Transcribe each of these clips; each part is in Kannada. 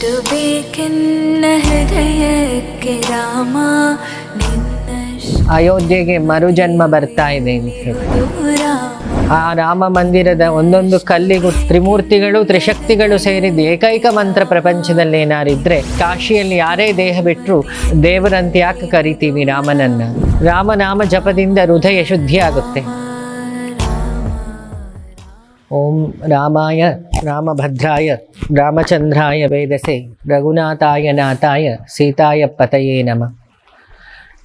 ಎಷ್ಟು ಬೇಕೆನ್ನ ಹೃದಯಕ್ಕೆ ರಾಮ ನಿನ್ನ ಅಯೋಧ್ಯೆಗೆ ಮರುಜನ್ಮ ಬರ್ತಾ ಇದೆ ಆ ರಾಮ ಮಂದಿರದ ಒಂದೊಂದು ಕಲ್ಲಿಗೂ ತ್ರಿಮೂರ್ತಿಗಳು ತ್ರಿಶಕ್ತಿಗಳು ಸೇರಿದ ಏಕೈಕ ಮಂತ್ರ ಪ್ರಪಂಚದಲ್ಲಿ ಏನಾರಿದ್ರೆ ಕಾಶಿಯಲ್ಲಿ ಯಾರೇ ದೇಹ ಬಿಟ್ಟರು ದೇವರಂತೆ ಯಾಕೆ ಕರಿತೀವಿ ರಾಮನನ್ನ? ರಾಮನಾಮ ಜಪದಿಂದ ಹೃದಯ ಶುದ್ಧಿ ಆಗುತ್ತೆ ಓಂ ರಾಮಾಯ ರಾಮಭದ್ರಾಯ ರಾಮಚಂದ್ರಾಯ ವೇದಸೆ ರಘುನಾಥಾಯ ನಾಥಾಯ ಸೀತಾಯ ಪತಯೇ ನಮ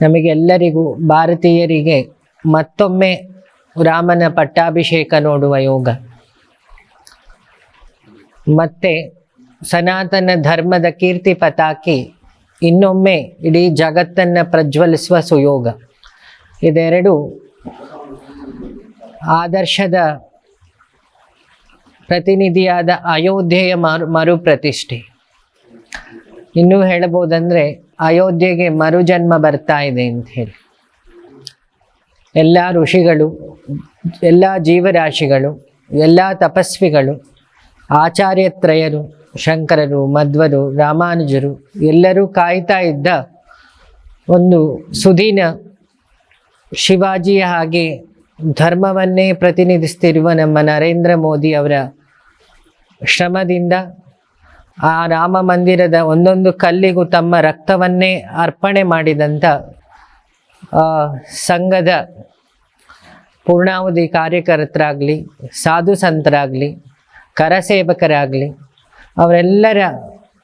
ನಮಗೆಲ್ಲರಿಗೂ ಭಾರತೀಯರಿಗೆ ಮತ್ತೊಮ್ಮೆ ರಾಮನ ಪಟ್ಟಾಭಿಷೇಕ ನೋಡುವ ಯೋಗ. ಮತ್ತೆ ಸನಾತನ ಧರ್ಮದ ಕೀರ್ತಿ ಪತಾಕಿ ಇನ್ನೊಮ್ಮೆ ಇಡೀ ಜಗತ್ತನ್ನು ಪ್ರಜ್ವಲಿಸುವ ಸುಯೋಗ. ಇದೆರಡು ಆದರ್ಶದ ಪ್ರತಿನಿಧಿಯಾದ ಅಯೋಧ್ಯೆಯ ಮರು, ಮರುಪ್ರತಿಷ್ಠೆ. ಇನ್ನೂ ಹೇಳಬಹುದಂದ್ರೆ, ಅಯೋಧ್ಯೆಗೆ ಮರುಜನ್ಮ ಬರ್ತಾ ಇದೆ ಅಂತ ಹೇಳಿ. ಎಲ್ಲ ಋಷಿಗಳು, ಎಲ್ಲ ಜೀವರಾಶಿಗಳು, ಎಲ್ಲ ತಪಸ್ವಿಗಳು, ಆಚಾರ್ಯತ್ರಯರು, ಶಂಕರರು, ಮಧ್ವರು, ರಾಮಾನುಜರು, ಎಲ್ಲರೂ ಕಾಯ್ತಾ ಇದ್ದ ಒಂದು ಸುದೀನ ಶಿವಾಜಿಯ ಹಾಗೆ ಧರ್ಮವನ್ನೇ ಪ್ರತಿನಿಧಿಸ್ತಿರುವ ನಮ್ಮ ನರೇಂದ್ರ ಮೋದಿ ಅವರ ಶ್ರಮದಿಂದ ಆ ರಾಮ ಮಂದಿರದ ಒಂದೊಂದು ಕಲ್ಲಿಗೂ ತಮ್ಮ ರಕ್ತವನ್ನೇ ಅರ್ಪಣೆ ಮಾಡಿದಂಥ ಸಂಘದ ಪೂರ್ಣಾವಧಿ ಕಾರ್ಯಕರ್ತರಾಗಲಿ, ಸಾಧು ಸಂತರಾಗಲಿ ಕರಸೇವಕರಾಗಲಿ ಅವರೆಲ್ಲರ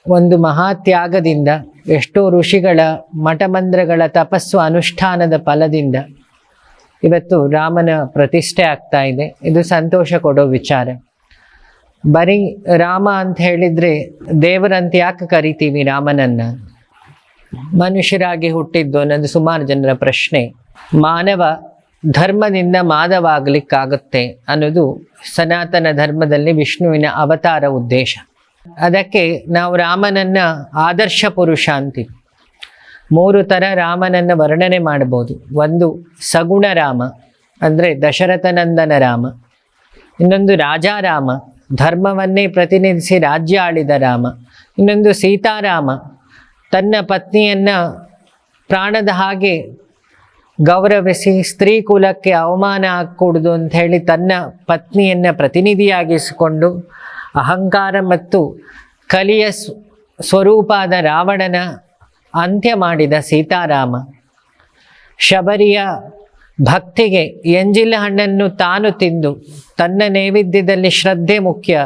ಒಂದು ಮಹಾತ್ಯಾಗದಿಂದ ಎಷ್ಟೋ ಋಷಿಗಳ ಮಠಮಂದ್ರಗಳ ತಪಸ್ಸು ಅನುಷ್ಠಾನದ ಫಲದಿಂದ ಇವತ್ತು ರಾಮನ ಪ್ರತಿಷ್ಠೆ ಆಗ್ತಾ ಇದೆ. ಇದು ಸಂತೋಷ ಕೊಡೋ ವಿಚಾರ. ಬರೀ ರಾಮ ಅಂತ ಹೇಳಿದ್ರೆ ದೇವರಂತ ಯಾಕೆ ಕರಿತೀವಿ ರಾಮನನ್ನ? ಮನುಷ್ಯರಾಗಿ ಹುಟ್ಟಿದ್ದು ಅನ್ನೋದು ಸುಮಾರು ಜನರ ಪ್ರಶ್ನೆ. ಮಾನವ ಧರ್ಮದಿಂದ ಮಾದವಾಗ್ಲಿಕ್ಕಾಗುತ್ತೆ ಅನ್ನೋದು ಸನಾತನ ಧರ್ಮದಲ್ಲಿ ವಿಷ್ಣುವಿನ ಅವತಾರ ಉದ್ದೇಶ. ಅದಕ್ಕೆ ನಾವು ರಾಮನನ್ನ ಆದರ್ಶ ಪುರುಷ ಅಂತೀವಿ. ಮೂರು ಥರ ರಾಮನನ್ನು ವರ್ಣನೆ ಮಾಡ್ಬೋದು ಒಂದು ಸಗುಣ ರಾಮ, ಅಂದರೆ ದಶರಥನಂದನ ರಾಮ. ಇನ್ನೊಂದು ರಾಜಾರಾಮ ಧರ್ಮವನ್ನೇ ಪ್ರತಿನಿಧಿಸಿ ರಾಜ್ಯ ಆಳಿದ ರಾಮ. ಇನ್ನೊಂದು ಸೀತಾರಾಮ ತನ್ನ ಪತ್ನಿಯನ್ನು ಪ್ರಾಣದ ಹಾಗೆ ಗೌರವಿಸಿ ಸ್ತ್ರೀ ಕುಲಕ್ಕೆ ಅವಮಾನ ಆಗಕೂಡ್ದು ಅಂತ ಹೇಳಿ ತನ್ನ ಪತ್ನಿಯನ್ನು ಪ್ರತಿನಿಧಿಯಾಗಿಸಿಕೊಂಡು ಅಹಂಕಾರ ಮತ್ತು ಕಲಿಯ ಸ್ವ- ಸ್ವರೂಪಾದ ರಾವಣನ ಅಂತ್ಯ ಮಾಡಿದ ಸೀತಾರಾಮ, ಶಬರಿಯ ಭಕ್ತಿಗೆ ಎಂಜಿಲ ಹಣ್ಣನ್ನು ತಾನು ತಿಂದು ತನ್ನ ನೈವೇದ್ಯದಲ್ಲಿ ಶ್ರದ್ಧೆ ಮುಖ್ಯ.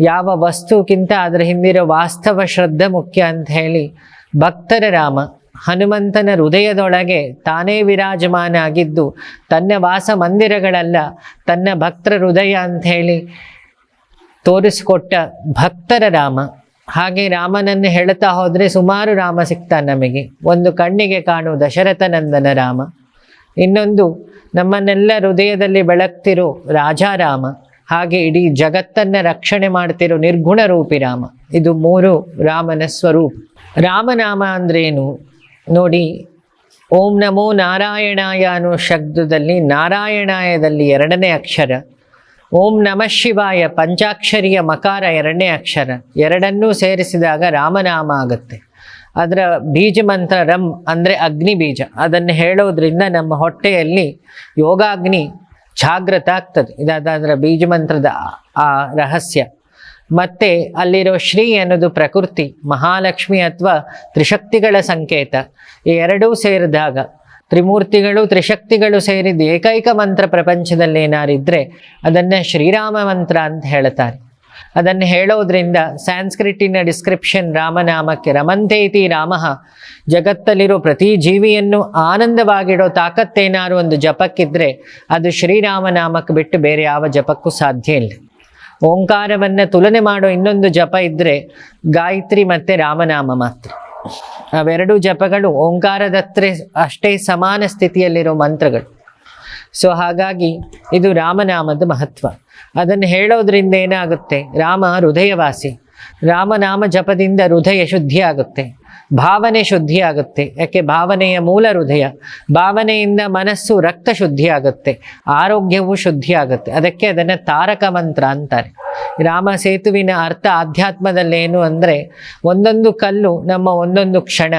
ಯಾವ ವಸ್ತುಕ್ಕಿಂತ ಅದರ ಹಿಂದಿರೋ ವಾಸ್ತವ ಶ್ರದ್ಧೆ ಮುಖ್ಯ ಅಂತ ಹೇಳಿ ಭಕ್ತರ ರಾಮ ಹನುಮಂತನ ಹೃದಯದೊಳಗೆ ತಾನೇ ವಿರಾಜಮಾನ ಆಗಿದ್ದು ತನ್ನ ವಾಸ ಮಂದಿರಗಳಲ್ಲ, ತನ್ನ ಭಕ್ತರ ಹೃದಯ ಅಂತ ಹೇಳಿ ತೋರಿಸಿಕೊಟ್ಟ ಭಕ್ತರ ರಾಮ. ಹಾಗೆ ರಾಮನನ್ನು ಹೇಳ್ತಾ ಹೋದರೆ ಸುಮಾರು ರಾಮ ಸಿಗ್ತಾನೆ ನಮಗೆ. ಒಂದು ಕಣ್ಣಿಗೆ ಕಾಣುವ ದಶರಥನಂದನ ರಾಮ. ಇನ್ನೊಂದು, ನಮ್ಮನ್ನೆಲ್ಲ ಹೃದಯದಲ್ಲಿ ಬೆಳಗ್ತಿರೋ ರಾಜಾರಾಮ ಹಾಗೆ ಇಡೀ ಜಗತ್ತನ್ನು ರಕ್ಷಣೆ ಮಾಡ್ತಿರೋ ನಿರ್ಗುಣ ರೂಪಿ ರಾಮ. ಇದು ಮೂರು ರಾಮನ ಸ್ವರೂಪ. ರಾಮನಾಮ ಅಂದ್ರೇನು? ನೋಡಿ, ಓಂ ನಮೋ ನಾರಾಯಣಾಯ ಅನ್ನೋ ಶಬ್ದದಲ್ಲಿ ನಾರಾಯಣಾಯದಲ್ಲಿ ಎರಡನೇ ಅಕ್ಷರ. ಓಂ ನಮಃ ಶಿವಾಯ. ಪಂಚಾಕ್ಷರಿಯ ಮಕಾರ ಎರಡನೇ ಅಕ್ಷರ. ಎರಡನ್ನೂ ಸೇರಿಸಿದಾಗ ರಾಮನಾಮ ಆಗುತ್ತೆ. ಅದರ ಬೀಜ ಮಂತ್ರ ರಂ ಅಂದರೆ ಅಗ್ನಿ ಬೀಜ. ಅದನ್ನು ಹೇಳೋದ್ರಿಂದ ನಮ್ಮ ಹೊಟ್ಟೆಯಲ್ಲಿ ಯೋಗಾಗ್ನಿ ಜಾಗೃತ ಆಗ್ತದೆ. ಇದಾದ ಅದರ ಬೀಜ ಮಂತ್ರದ ಆ- ರಹಸ್ಯ. ಮತ್ತೆ ಅಲ್ಲಿರೋ ಶ್ರೀ ಅನ್ನೋದು ಪ್ರಕೃತಿ. ಮಹಾಲಕ್ಷ್ಮಿ ಅಥವಾ ತ್ರಿಶಕ್ತಿಗಳ ಸಂಕೇತ. ಈ ಎರಡೂ ಸೇರಿದಾಗ ತ್ರಿಮೂರ್ತಿಗಳು, ತ್ರಿಶಕ್ತಿಗಳು ಸೇರಿದ ಏಕೈಕ ಮಂತ್ರ ಪ್ರಪಂಚದಲ್ಲಿ ಏನಾರಿದ್ರೆ ಅದನ್ನು ಶ್ರೀರಾಮ ಮಂತ್ರ ಅಂತ ಹೇಳ್ತಾರೆ. ಅದನ್ನು ಹೇಳೋದ್ರಿಂದ ಸ್ಯಾನ್ಸ್ಕ್ರಿಟಿನ ಡಿಸ್ಕ್ರಿಪ್ಷನ್ ರಾಮನಾಮಕ್ಕೆ ರಮಂತೇತಿ ರಾಮ. ಜಗತ್ತಲ್ಲಿರೋ ಪ್ರತಿ ಜೀವಿಯನ್ನು ಆನಂದವಾಗಿಡೋ ತಾಕತ್ತೇನಾರು ಒಂದು ಜಪಕ್ಕಿದ್ರೆ ಅದು ಶ್ರೀರಾಮನಾಮಕ್ಕೆ ಬಿಟ್ಟು ಬೇರೆ ಯಾವ ಜಪಕ್ಕೂ ಸಾಧ್ಯ ಇಲ್ಲ. ಓಂಕಾರವನ್ನು ತುಲನೆ ಮಾಡೋ ಇನ್ನೊಂದು ಜಪ ಇದ್ದರೆ ಗಾಯತ್ರಿ ಮತ್ತು ರಾಮನಾಮ ಮಾತ್ರ. ಅವೆರಡು ಜಪಗಳು, ಓಂಕಾರದತ್ರ ಅಷ್ಟೇ ಸಮಾನ ಸ್ಥಿತಿಯಲ್ಲಿರೋ ಮಂತ್ರಗಳು. ಸೊ ಹಾಗಾಗಿ ಇದು ರಾಮನಾಮದ ಮಹತ್ವ. ಅದನ್ನು ಹೇಳೋದ್ರಿಂದ ಏನಾಗುತ್ತೆ? ರಾಮ ಹೃದಯವಾಸಿ. ರಾಮನಾಮ ಜಪದಿಂದ ಹೃದಯ ಶುದ್ಧಿ ಆಗುತ್ತೆ ಭಾವನೆ ಶುದ್ಧಿ ಆಗುತ್ತೆ ಯಾಕೆ? ಭಾವನೆಯ ಮೂಲ ಹೃದಯ. ಭಾವನೆಯಿಂದ ಮನಸ್ಸು ರಕ್ತ ಶುದ್ಧಿ ಆಗುತ್ತೆ ಆರೋಗ್ಯವು ಶುದ್ಧಿ ಆಗುತ್ತೆ ಅದಕ್ಕೆ ಅದನ್ನು ತಾರಕ ಮಂತ್ರ ಅಂತಾರೆ. ರಾಮ ಸೇತುವಿನ ಅರ್ಥ ಆಧ್ಯಾತ್ಮದಲ್ಲಿ ಏನು ಅಂದರೆ ಒಂದೊಂದು ಕಲ್ಲು ನಮ್ಮ ಒಂದೊಂದು ಕ್ಷಣ.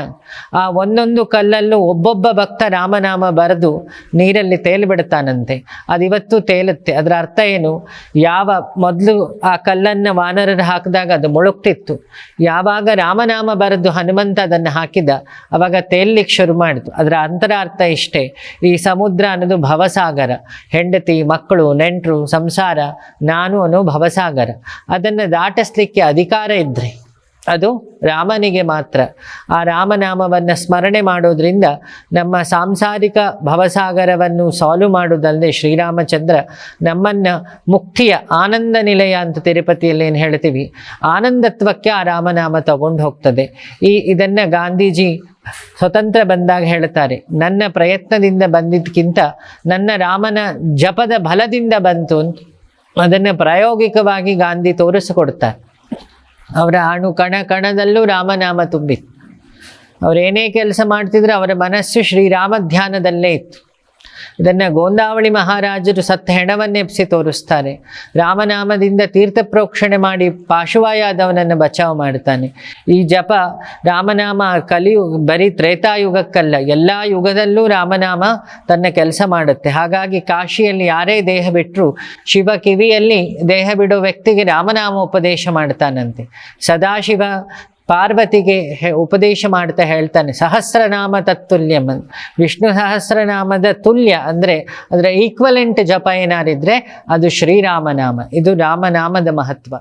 ಆ ಒಂದೊಂದು ಕಲ್ಲಲ್ಲೂ ಒಬ್ಬೊಬ್ಬ ಭಕ್ತ ರಾಮನಾಮ ಬರೆದು ನೀರಲ್ಲಿ ತೇಲಿಬಿಡ್ತಾನಂತೆ. ಅದಿವತ್ತು ತೇಲುತ್ತೆ. ಅದರ ಅರ್ಥ ಏನು? ಯಾವ ಮೊದಲು ಆ ಕಲ್ಲನ್ನು ವಾನರರು ಹಾಕಿದಾಗ ಅದು ಮುಳುಗ್ತಿತ್ತು ಯಾವಾಗ ರಾಮನಾಮ ಬರೆದು ಹನುಮಂತ ಅದನ್ನು ಹಾಕಿದ, ಅವಾಗ ತೇಲಿಕ್ಕೆ ಶುರು ಮಾಡಿತು. ಅದರ ಅಂತರಾರ್ಥ ಇಷ್ಟೇ. ಈ ಸಮುದ್ರ ಅನ್ನೋದು ಭವಸಾಗರ. ಹೆಂಡತಿ, ಮಕ್ಕಳು, ನೆಂಟರು, ಸಂಸಾರ, ನಾನು ಅನ್ನೋ ಭವಸಾಗರ. ಅದನ್ನು ದಾಟಿಸ್ಲಿಕ್ಕೆ ಅಧಿಕಾರ ಇದ್ದರೆ ಅದು ರಾಮನಿಗೆ ಮಾತ್ರ. ಆ ರಾಮನಾಮವನ್ನು ಸ್ಮರಣೆ ಮಾಡೋದ್ರಿಂದ ನಮ್ಮ ಸಾಂಸಾರಿಕ ಭವಸಾಗರವನ್ನು ಸಾಲ್ವ್ ಮಾಡೋದಲ್ಲದೆ ಶ್ರೀರಾಮಚಂದ್ರ ನಮ್ಮನ್ನು ಮುಕ್ತಿಯ ಆನಂದ ನಿಲಯ ಅಂತ ತಿರುಪತಿಯಲ್ಲಿ ಏನು ಹೇಳ್ತೀವಿ? ಆನಂದತ್ವಕ್ಕೆ ಆ ರಾಮನಾಮ ತಗೊಂಡು ಹೋಗ್ತದೆ. ಈ ಇದನ್ನು ಗಾಂಧೀಜಿ ಸ್ವತಂತ್ರ ಬಂದಾಗ ಹೇಳ್ತಾರೆ, ನನ್ನ ಪ್ರಯತ್ನದಿಂದ ಬಂದಿದ್ದಕ್ಕಿಂತ ನನ್ನ ರಾಮನ ಜಪದ ಬಲದಿಂದ ಬಂತು ಅಂತ. ಅದನ್ನು ಪ್ರಾಯೋಗಿಕವಾಗಿ ಗಾಂಧಿ ತೋರಿಸಿಕೊಡ್ತಾರೆ. ಅವರ ಅಣು ಕಣ ಕಣದಲ್ಲೂ ರಾಮನಾಮ ತುಂಬಿತ್ತು. ಅವರೇನೇ ಕೆಲಸ ಮಾಡ್ತಿದ್ರು ಅವರ ಮನಸ್ಸು ಶ್ರೀರಾಮ ಧ್ಯಾನದಲ್ಲೇ ಇತ್ತು. ಇದನ್ನು ಗೋಂದಾವಳಿ ಮಹಾರಾಜರು ಸತ್ತ ಹೆಣವನ್ನೆಪ್ಸಿ ತೋರಿಸ್ತಾರೆ. ರಾಮನಾಮದಿಂದ ತೀರ್ಥ ಪ್ರೋಕ್ಷಣೆ ಮಾಡಿ ಪಾಶುವಾಯಾದವನನ್ನು ಬಚಾವ್ ಮಾಡ್ತಾನೆ. ಈ ಜಪ ರಾಮನಾಮ ಕಲಿಯು, ಬರೀ ತ್ರೇತಾಯುಗಕ್ಕಲ್ಲ, ಎಲ್ಲ ಯುಗದಲ್ಲೂ ರಾಮನಾಮ ತನ್ನ ಕೆಲಸ ಮಾಡುತ್ತೆ. ಹಾಗಾಗಿ ಕಾಶಿಯಲ್ಲಿ ಯಾರೇ ದೇಹ ಬಿಟ್ಟರು ಶಿವ ಕಿವಿಯಲ್ಲಿ ದೇಹ ಬಿಡೋ ವ್ಯಕ್ತಿಗೆ ರಾಮನಾಮ ಉಪದೇಶ ಮಾಡ್ತಾನಂತೆ. ಸದಾಶಿವ ಪಾರ್ವತಿಗೆ ಉಪದೇಶ ಮಾಡ್ತಾ ಹೇಳ್ತಾನೆ, ಸಹಸ್ರನಾಮ ತತ್ತುಲ್ಯಂ ವಿಷ್ಣು ಸಹಸ್ರನಾಮದ ತುಲ್ಯ ಅಂದರೆ, ಅದರ ಈಕ್ವಲೆಂಟ್ ಜಪ ಏನಾರಿದ್ರೆ ಅದು ಶ್ರೀರಾಮನಾಮ, ಇದು ರಾಮನಾಮದ ಮಹತ್ವ.